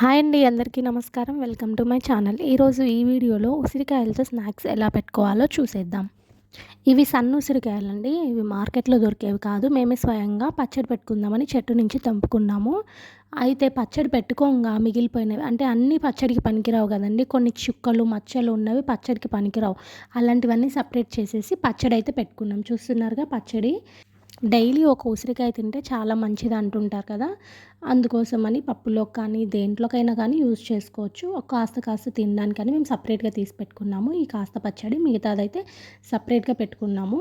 Hi అండి అందరికీ నమస్కారం. Welcome to my channel. ఈరోజు ఈ వీడియోలో ఉసిరికాయలతో స్నాక్స్ ఎలా పెట్టుకోవాలో చూసేద్దాం. ఇవి సన్న ఉసిరికాయలండి. ఇవి మార్కెట్లో దొరికేవి కాదు. మేమే స్వయంగా పచ్చడి పెట్టుకుందామని చెట్టు నుంచి తెంపుకున్నాము. అయితే పచ్చడి పెట్టుకోగా మిగిలిపోయినవి. అంటే అన్ని పచ్చడికి పనికిరావు కదండి. కొన్ని చుక్కలు మచ్చలు ఉన్నవి పచ్చడికి పనికిరావు. అలాంటివన్నీ సపరేట్ చేసేసి పచ్చడి అయితే పెట్టుకున్నాం. చూస్తున్నారుగా పచ్చడి? డైలీ ఒక ఉసిరికాయ తింటే చాలా మంచిది అంటుంటారు కదా. అందుకోసమని పప్పులో కానీ దేంట్లోకైనా కానీ యూజ్ చేసుకోవచ్చు. ఒక కాస్త కాస్త తినడానికని మేము సపరేట్గా తీసి పెట్టుకున్నాము. ఈ కాస్త పచ్చడి మిగతాదైతే సపరేట్గా పెట్టుకున్నాము.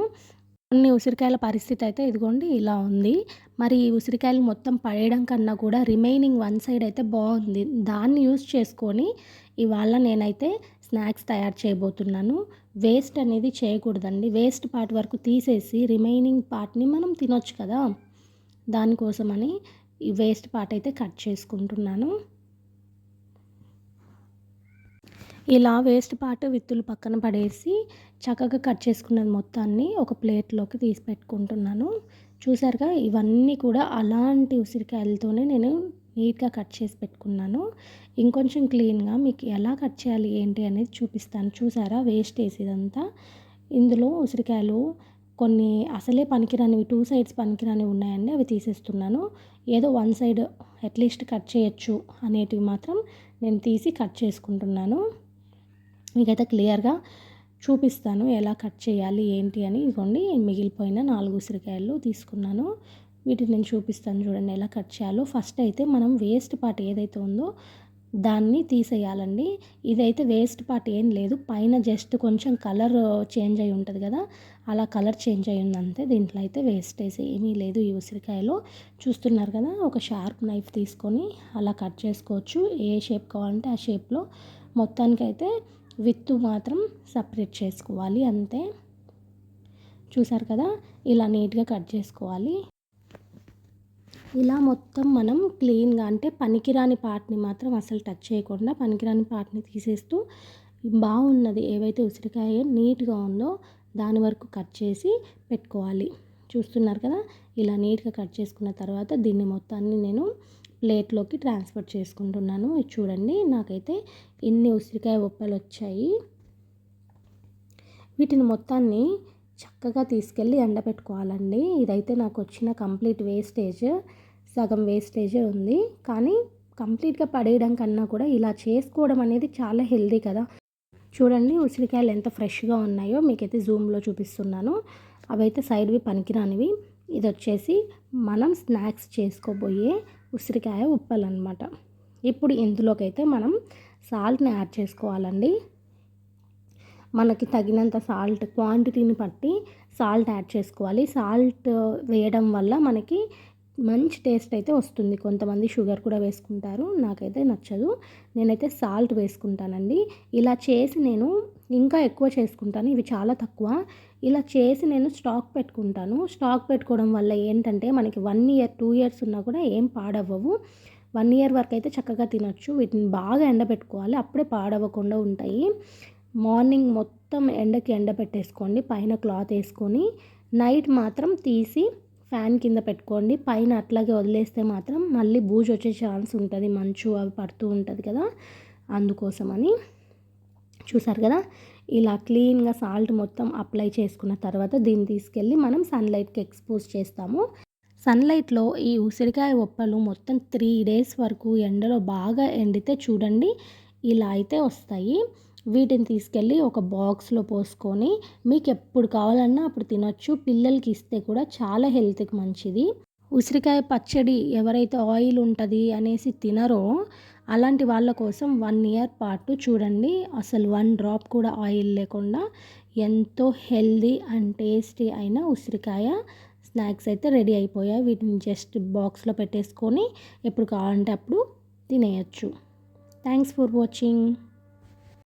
కొన్ని ఉసిరికాయల పరిస్థితి అయితే ఇదిగోండి ఇలా ఉంది. మరి ఈ ఉసిరికాయలు మొత్తం పడేయడం కన్నా కూడా రిమైనింగ్ వన్ సైడ్ అయితే బాగుంది. దాన్ని యూజ్ చేసుకొని ఇవాళ నేనైతే స్నాక్స్ తయారు చేయబోతున్నాను. వేస్ట్ అనేది చేయకూడదండి. వేస్ట్ పార్ట్ వరకు తీసేసి రిమైనింగ్ పార్ట్ని మనం తినొచ్చు కదా. దానికోసమని ఈ వేస్ట్ పార్ట్ అయితే కట్ చేసుకుంటున్నాను. ఇలా వేస్ట్ పార్ట్ విత్తులు పక్కన పడేసి చక్కగా కట్ చేసుకున్నది మొత్తాన్ని ఒక ప్లేట్లోకి తీసి పెట్టుకుంటున్నాను. చూసారుగా ఇవన్నీ కూడా అలాంటి ఉసిరికాయలతోనే నేను నీట్గా కట్ చేసి పెట్టుకున్నాను. ఇంకొంచెం క్లీన్గా మీకు ఎలా కట్ చేయాలి ఏంటి అనేది చూపిస్తాను. చూసారా? వేస్ట్ వేసేదంతా. ఇందులో ఉసిరికాయలు కొన్ని అసలే పనికిరానివి టూ సైడ్స్ పనికిరానివి ఉన్నాయండి. అవి తీసేస్తున్నాను. ఏదో వన్ సైడ్ అట్లీస్ట్ కట్ చేయొచ్చు అనేటివి మాత్రం నేను తీసి కట్ చేసుకుంటున్నాను. మీకైతే క్లియర్గా చూపిస్తాను ఎలా కట్ చేయాలి ఏంటి అని. ఇదిగోండి మిగిలిపోయిన నాలుగు ఉసిరికాయలు తీసుకున్నాను. వీటిని నేను చూపిస్తాను చూడండి ఎలా కట్ చేయాలో. ఫస్ట్ అయితే మనం వేస్ట్ పార్ట్ ఏదైతే ఉందో దాన్ని తీసేయాలండి. ఇదైతే వేస్ట్ పార్ట్ ఏం లేదు. పైన జస్ట్ కొంచెం కలర్ చేంజ్ అయి ఉంటుంది కదా అలా కలర్ చేంజ్ అయి ఉందంతే. దీంట్లో అయితే వేస్టేజ్ ఏమీ లేదు ఈ ఉసిరికాయలో. చూస్తున్నారు కదా ఒక షార్ప్ నైఫ్ తీసుకొని అలా కట్ చేసుకోవచ్చు. ఏ షేప్ కావాలంటే ఆ షేప్లో మొత్తానికైతే విత్తు మాత్రం సపరేట్ చేసుకోవాలి అంతే. చూసారు కదా ఇలా నీట్గా కట్ చేసుకోవాలి. ఇలా మొత్తం మనం క్లీన్గా అంటే పనికిరాని పార్ట్ని మాత్రం అసలు టచ్ చేయకుండా పనికిరాని పార్ట్ని తీసేస్తూ బాగున్నది ఏవైతే ఉసిరికాయ నీట్గా ఉందో దాని వరకు కట్ చేసి పెట్టుకోవాలి. చూస్తున్నారు కదా? ఇలా నీట్గా కట్ చేసుకున్న తర్వాత దీన్ని మొత్తాన్ని నేను ప్లేట్లోకి ట్రాన్స్ఫర్ చేసుకుంటున్నాను. ఇది చూడండి నాకైతే ఇన్ని ఉసిరికాయ ఉప్పలు వచ్చాయి. వీటిని మొత్తాన్ని చక్కగా తీసుకెళ్ళి ఎండబెట్టుకోవాలండి. ఇదైతే నాకు వచ్చిన కంప్లీట్ వేస్టేజ్. సగం వేస్టేజే ఉంది. కానీ కంప్లీట్గా పడేయడం కన్నా కూడా ఇలా చేసుకోవడం అనేది చాలా హెల్దీ కదా. చూడండి ఉసిరికాయలు ఎంత ఫ్రెష్గా ఉన్నాయో మీకైతే జూమ్లో చూపిస్తున్నాను. అవైతే సైడ్వి పనికిరానివి. ఇది వచ్చేసి మనం స్నాక్స్ చేసుకోబోయే ఉసిరికాయ ఉప్పలు అనమాట ఇప్పుడు ఇందులోకైతే మనం సాల్ట్ని యాడ్ చేసుకోవాలండి. మనకి తగినంత సాల్ట్ క్వాంటిటీని బట్టి సాల్ట్ యాడ్ చేసుకోవాలి. సాల్ట్ వేయడం వల్ల మనకి మంచి టేస్ట్ అయితే వస్తుంది. కొంతమంది షుగర్ కూడా వేసుకుంటారు. నాకైతే నచ్చదు. నేనైతే సాల్ట్ వేసుకుంటానండి. ఇలా చేసి నేను ఇంకా ఎక్కువ చేసుకుంటాను. ఇవి చాలా తక్కువ. ఇలా చేసి నేను స్టాక్ పెట్టుకుంటాను. స్టాక్ పెట్టుకోవడం వల్ల ఏంటంటే మనకి వన్ ఇయర్ టూ ఇయర్స్ ఉన్నా కూడా ఏం పాడవ్వవు. వన్ ఇయర్ వరకు అయితే చక్కగా తినొచ్చు. వీటిని బాగా ఎండబెట్టుకోవాలి. అప్పుడే పాడవ్వకుండా ఉంటాయి. మార్నింగ్ మొత్తం ఎండకి ఎండ పెట్టేసుకోండి పైన క్లాత్ వేసుకొని నైట్ మాత్రం తీసి ఫ్యాన్ కింద పెట్టుకోండి. పైన అట్లాగే వదిలేస్తే మాత్రం మళ్ళీ బూజు వచ్చే ఛాన్స్ ఉంటుంది. మంచు అవి పడుతూ ఉంటుంది కదా. అందుకోసమని చూసారు కదా. ఇలా క్లీన్గా సాల్ట్ మొత్తం అప్లై చేసుకున్న తర్వాత దీన్ని తీసుకెళ్ళి మనం సన్లైట్కి ఎక్స్పోజ్ చేస్తాము. సన్లైట్లో ఈ ఉసిరికాయ ఒప్పలు మొత్తం త్రీ డేస్ వరకు ఎండలో బాగా ఎండితే చూడండి ఇలా అయితే వస్తాయి. వీటిని తీసుకెళ్ళి ఒక బాక్స్లో పోసుకొని మీకు ఎప్పుడు కావాలన్నా అప్పుడు తినొచ్చు. పిల్లలకి ఇస్తే కూడా చాలా హెల్త్కి మంచిది. ఉసిరికాయ పచ్చడి ఎవరైతే ఆయిల్ ఉంటుంది అనేసి తినరో అలాంటి వాళ్ళ కోసం వన్ ఇయర్ పాటు చూడండి. అసలు వన్ డ్రాప్ కూడా ఆయిల్ లేకుండా ఎంతో హెల్దీ అండ్ టేస్టీ అయిన ఉసిరికాయ స్నాక్స్ అయితే రెడీ అయిపోయాయి. వీటిని జస్ట్ బాక్స్లో పెట్టేసుకొని ఎప్పుడు కావాలంటే అప్పుడు తినేయచ్చు. Thanks for watching.